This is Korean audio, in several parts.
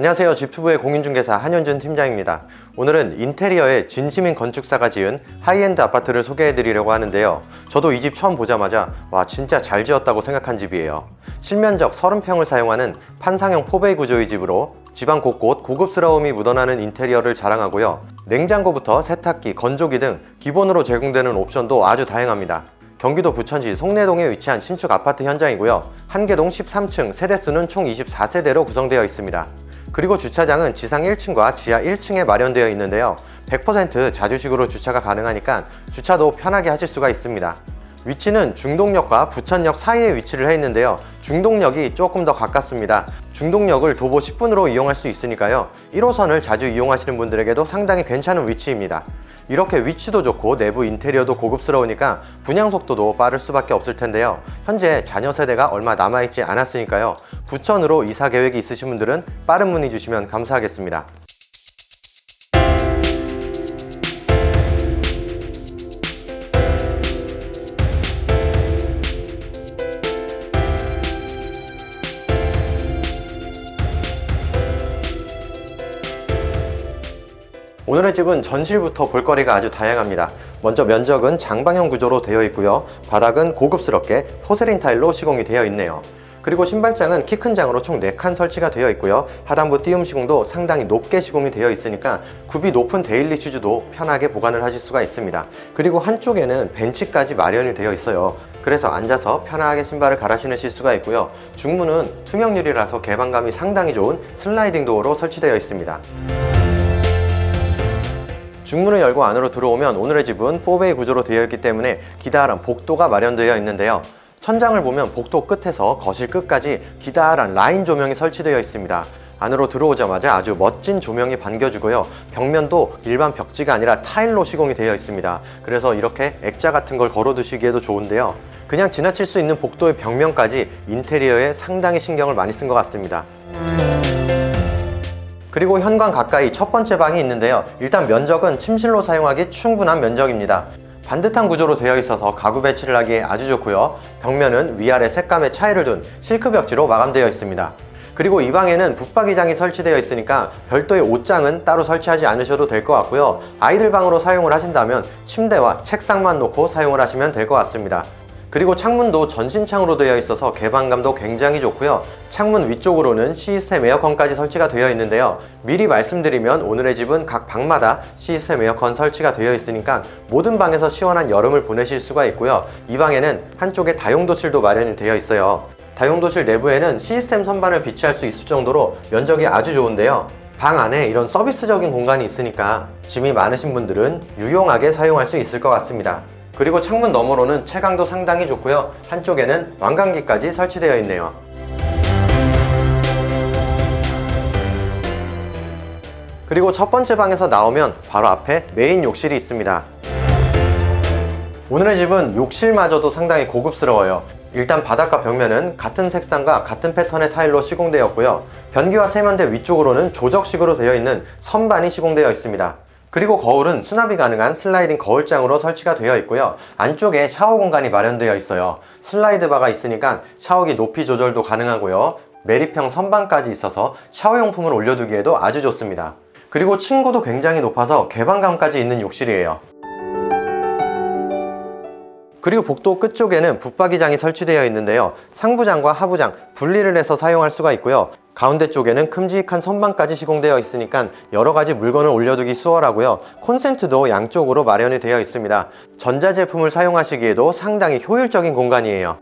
안녕하세요. 집투브의 공인중개사 한현준 팀장입니다. 오늘은 인테리어에 진심인 건축사가 지은 하이엔드 아파트를 소개해 드리려고 하는데요. 저도 이 집 처음 보자마자 와 진짜 잘 지었다고 생각한 집이에요. 실면적 30평을 사용하는 판상형 포베이 구조의 집으로 집안 곳곳 고급스러움이 묻어나는 인테리어를 자랑하고요. 냉장고부터 세탁기, 건조기 등 기본으로 제공되는 옵션도 아주 다양합니다. 경기도 부천시 송내동에 위치한 신축 아파트 현장이고요. 한개동 13층, 세대수는 총 24세대로 구성되어 있습니다. 그리고 주차장은 지상 1층과 지하 1층에 마련되어 있는데요. 100% 자주식으로 주차가 가능하니까 주차도 편하게 하실 수가 있습니다. 위치는 중동역과 부천역 사이에 위치를 해 있는데요. 중동역이 조금 더 가깝습니다. 중동역을 도보 10분으로 이용할 수 있으니까요. 1호선을 자주 이용하시는 분들에게도 상당히 괜찮은 위치입니다. 이렇게 위치도 좋고 내부 인테리어도 고급스러우니까 분양 속도도 빠를 수밖에 없을 텐데요. 현재 자녀 세대가 얼마 남아있지 않았으니까요. 부천으로 이사 계획이 있으신 분들은 빠른 문의 주시면 감사하겠습니다. 오늘의 집은 전실부터 볼거리가 아주 다양합니다. 먼저 면적은 장방형 구조로 되어 있고요. 바닥은 고급스럽게 포세린 타일로 시공이 되어 있네요. 그리고 신발장은 키 큰 장으로 총 4칸 설치가 되어 있고요. 하단부 띄움 시공도 상당히 높게 시공이 되어 있으니까 굽이 높은 데일리 슈즈도 편하게 보관을 하실 수가 있습니다. 그리고 한쪽에는 벤치까지 마련이 되어 있어요. 그래서 앉아서 편하게 신발을 갈아 신으실 수가 있고요. 중문은 투명 유리라서 개방감이 상당히 좋은 슬라이딩 도어로 설치되어 있습니다. 중문을 열고 안으로 들어오면 오늘의 집은 4베이 구조로 되어 있기 때문에 기다란 복도가 마련되어 있는데요. 천장을 보면 복도 끝에서 거실 끝까지 기다란 라인 조명이 설치되어 있습니다. 안으로 들어오자마자 아주 멋진 조명이 반겨주고요. 벽면도 일반 벽지가 아니라 타일로 시공이 되어 있습니다. 그래서 이렇게 액자 같은 걸 걸어 두시기에도 좋은데요. 그냥 지나칠 수 있는 복도의 벽면까지 인테리어에 상당히 신경을 많이 쓴 것 같습니다. 그리고 현관 가까이 첫 번째 방이 있는데요. 일단 면적은 침실로 사용하기 충분한 면적입니다. 반듯한 구조로 되어 있어서 가구 배치를 하기에 아주 좋고요. 벽면은 위아래 색감의 차이를 둔 실크 벽지로 마감되어 있습니다. 그리고 이 방에는 붙박이장이 설치되어 있으니까 별도의 옷장은 따로 설치하지 않으셔도 될 것 같고요. 아이들 방으로 사용을 하신다면 침대와 책상만 놓고 사용을 하시면 될 것 같습니다. 그리고 창문도 전신창으로 되어 있어서 개방감도 굉장히 좋고요. 창문 위쪽으로는 시스템 에어컨까지 설치가 되어 있는데요. 미리 말씀드리면 오늘의 집은 각 방마다 시스템 에어컨 설치가 되어 있으니까 모든 방에서 시원한 여름을 보내실 수가 있고요. 이 방에는 한쪽에 다용도실도 마련이 되어 있어요. 다용도실 내부에는 시스템 선반을 비치할 수 있을 정도로 면적이 아주 좋은데요. 방 안에 이런 서비스적인 공간이 있으니까 짐이 많으신 분들은 유용하게 사용할 수 있을 것 같습니다. 그리고 창문 너머로는 채광도 상당히 좋고요. 한쪽에는 왕광기까지 설치되어 있네요. 그리고 첫 번째 방에서 나오면 바로 앞에 메인 욕실이 있습니다. 오늘의 집은 욕실마저도 상당히 고급스러워요. 일단 바닥과 벽면은 같은 색상과 같은 패턴의 타일로 시공되었고요. 변기와 세면대 위쪽으로는 조적식으로 되어 있는 선반이 시공되어 있습니다. 그리고 거울은 수납이 가능한 슬라이딩 거울장으로 설치가 되어 있고요. 안쪽에 샤워 공간이 마련되어 있어요. 슬라이드 바가 있으니까 샤워기 높이 조절도 가능하고요. 메리평 선반까지 있어서 샤워용품을 올려두기에도 아주 좋습니다. 그리고 층고도 굉장히 높아서 개방감까지 있는 욕실이에요. 그리고 복도 끝쪽에는 붙박이장이 설치되어 있는데요. 상부장과 하부장 분리를 해서 사용할 수가 있고요. 가운데 쪽에는 큼직한 선반까지 시공되어 있으니까 여러 가지 물건을 올려두기 수월하고요. 콘센트도 양쪽으로 마련이 되어 있습니다. 전자제품을 사용하시기에도 상당히 효율적인 공간이에요.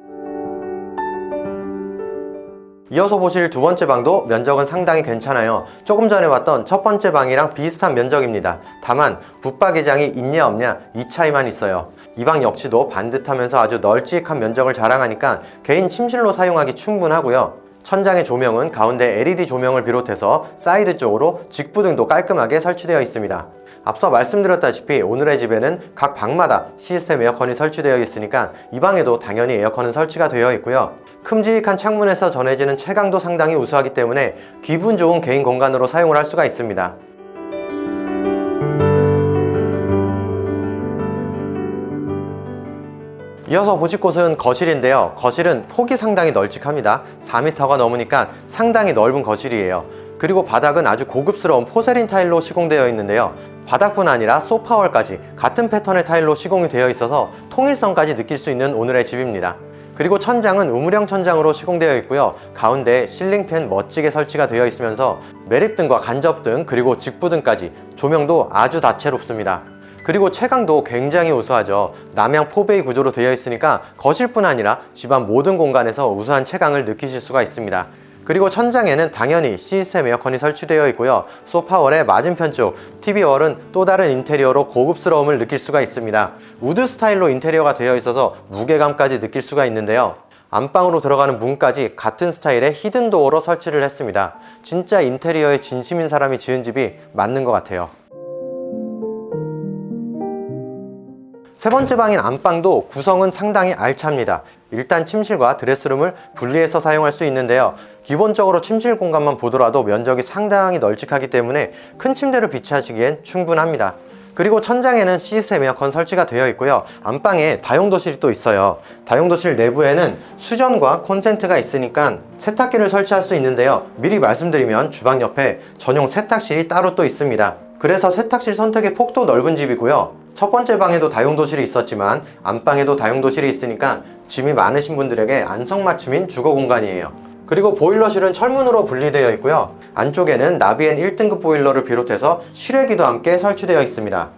이어서 보실 두 번째 방도 면적은 상당히 괜찮아요. 조금 전에 봤던 첫 번째 방이랑 비슷한 면적입니다. 다만 붙박이장이 있냐 없냐 이 차이만 있어요. 이 방 역시도 반듯하면서 아주 널찍한 면적을 자랑하니까 개인 침실로 사용하기 충분하고요. 천장의 조명은 가운데 LED 조명을 비롯해서 사이드 쪽으로 직부등도 깔끔하게 설치되어 있습니다. 앞서 말씀드렸다시피 오늘의 집에는 각 방마다 시스템 에어컨이 설치되어 있으니까 이 방에도 당연히 에어컨은 설치가 되어 있고요. 큼직한 창문에서 전해지는 채광도 상당히 우수하기 때문에 기분 좋은 개인 공간으로 사용을 할 수가 있습니다. 이어서 보실 곳은 거실인데요. 거실은 폭이 상당히 널찍합니다. 4m가 넘으니까 상당히 넓은 거실이에요. 그리고 바닥은 아주 고급스러운 포세린 타일로 시공되어 있는데요. 바닥뿐 아니라 소파월까지 같은 패턴의 타일로 시공이 되어 있어서 통일성까지 느낄 수 있는 오늘의 집입니다. 그리고 천장은 우물형 천장으로 시공되어 있고요. 가운데 실링팬 멋지게 설치가 되어 있으면서 매립등과 간접등 그리고 직부등까지 조명도 아주 다채롭습니다. 그리고 채광도 굉장히 우수하죠. 남향 포베이 구조로 되어 있으니까 거실뿐 아니라 집안 모든 공간에서 우수한 채광을 느끼실 수가 있습니다. 그리고 천장에는 당연히 시스템 에어컨이 설치되어 있고요. 소파월의 맞은편 쪽 TV월은 또 다른 인테리어로 고급스러움을 느낄 수가 있습니다. 우드 스타일로 인테리어가 되어 있어서 무게감까지 느낄 수가 있는데요. 안방으로 들어가는 문까지 같은 스타일의 히든 도어로 설치를 했습니다. 진짜 인테리어에 진심인 사람이 지은 집이 맞는 것 같아요. 세 번째 방인 안방도 구성은 상당히 알찹니다. 일단 침실과 드레스룸을 분리해서 사용할 수 있는데요. 기본적으로 침실 공간만 보더라도 면적이 상당히 널찍하기 때문에 큰 침대를 비치하시기엔 충분합니다. 그리고 천장에는 시스템 에어컨 설치가 되어 있고요. 안방에 다용도실이 또 있어요. 다용도실 내부에는 수전과 콘센트가 있으니까 세탁기를 설치할 수 있는데요. 미리 말씀드리면 주방 옆에 전용 세탁실이 따로 또 있습니다. 그래서 세탁실 선택의 폭도 넓은 집이고요. 첫 번째 방에도 다용도실이 있었지만 안방에도 다용도실이 있으니까 짐이 많으신 분들에게 안성맞춤인 주거 공간이에요. 그리고 보일러실은 철문으로 분리되어 있고요. 안쪽에는 나비엔 1등급 보일러를 비롯해서 실외기도 함께 설치되어 있습니다.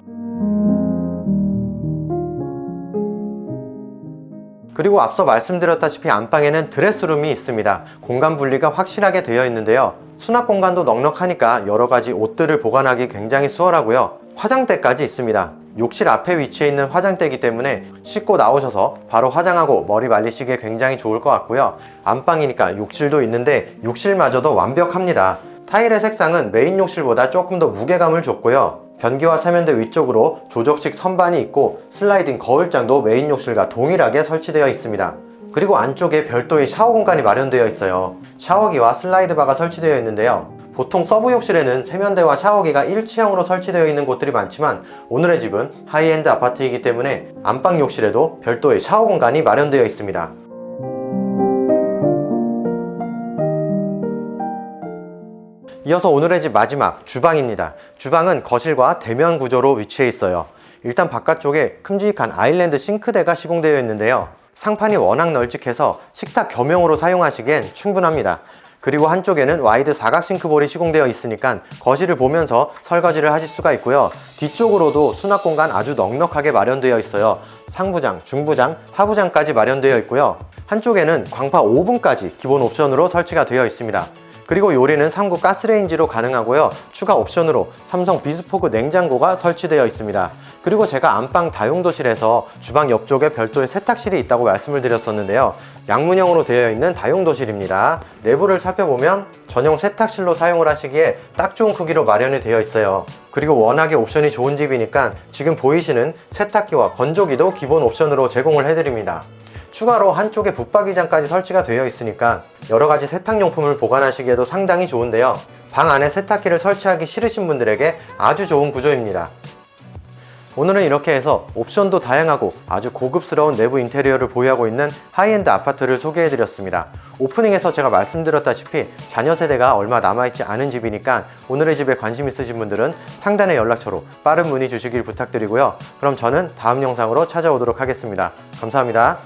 그리고 앞서 말씀드렸다시피 안방에는 드레스룸이 있습니다. 공간 분리가 확실하게 되어 있는데요. 수납 공간도 넉넉하니까 여러 가지 옷들을 보관하기 굉장히 수월하고요. 화장대까지 있습니다. 욕실 앞에 위치해 있는 화장대이기 때문에 씻고 나오셔서 바로 화장하고 머리 말리시기에 굉장히 좋을 것 같고요. 안방이니까 욕실도 있는데 욕실마저도 완벽합니다. 타일의 색상은 메인 욕실보다 조금 더 무게감을 줬고요. 변기와 세면대 위쪽으로 조적식 선반이 있고 슬라이딩 거울장도 메인 욕실과 동일하게 설치되어 있습니다. 그리고 안쪽에 별도의 샤워 공간이 마련되어 있어요. 샤워기와 슬라이드 바가 설치되어 있는데요. 보통 서브 욕실에는 세면대와 샤워기가 일체형으로 설치되어 있는 곳들이 많지만 오늘의 집은 하이엔드 아파트이기 때문에 안방 욕실에도 별도의 샤워 공간이 마련되어 있습니다. 이어서 오늘의 집 마지막 주방입니다. 주방은 거실과 대면 구조로 위치해 있어요. 일단 바깥쪽에 큼직한 아일랜드 싱크대가 시공되어 있는데요. 상판이 워낙 널찍해서 식탁 겸용으로 사용하시기엔 충분합니다. 그리고 한쪽에는 와이드 사각 싱크볼이 시공되어 있으니까 거실을 보면서 설거지를 하실 수가 있고요. 뒤쪽으로도 수납 공간 아주 넉넉하게 마련되어 있어요. 상부장, 중부장, 하부장까지 마련되어 있고요. 한쪽에는 광파 오븐까지 기본 옵션으로 설치가 되어 있습니다. 그리고 요리는 3구 가스레인지로 가능하고요. 추가 옵션으로 삼성 비스포크 냉장고가 설치되어 있습니다. 그리고 제가 안방 다용도실에서 주방 옆쪽에 별도의 세탁실이 있다고 말씀을 드렸었는데요. 양문형으로 되어 있는 다용도실입니다. 내부를 살펴보면 전용 세탁실로 사용을 하시기에 딱 좋은 크기로 마련이 되어 있어요. 그리고 워낙에 옵션이 좋은 집이니까 지금 보이시는 세탁기와 건조기도 기본 옵션으로 제공을 해드립니다. 추가로 한쪽에 붙박이장까지 설치가 되어 있으니까 여러 가지 세탁용품을 보관하시기에도 상당히 좋은데요. 방 안에 세탁기를 설치하기 싫으신 분들에게 아주 좋은 구조입니다. 오늘은 이렇게 해서 옵션도 다양하고 아주 고급스러운 내부 인테리어를 보유하고 있는 하이엔드 아파트를 소개해드렸습니다. 오프닝에서 제가 말씀드렸다시피 자녀 세대가 얼마 남아있지 않은 집이니까 오늘의 집에 관심 있으신 분들은 상단의 연락처로 빠른 문의 주시길 부탁드리고요. 그럼 저는 다음 영상으로 찾아오도록 하겠습니다. 감사합니다.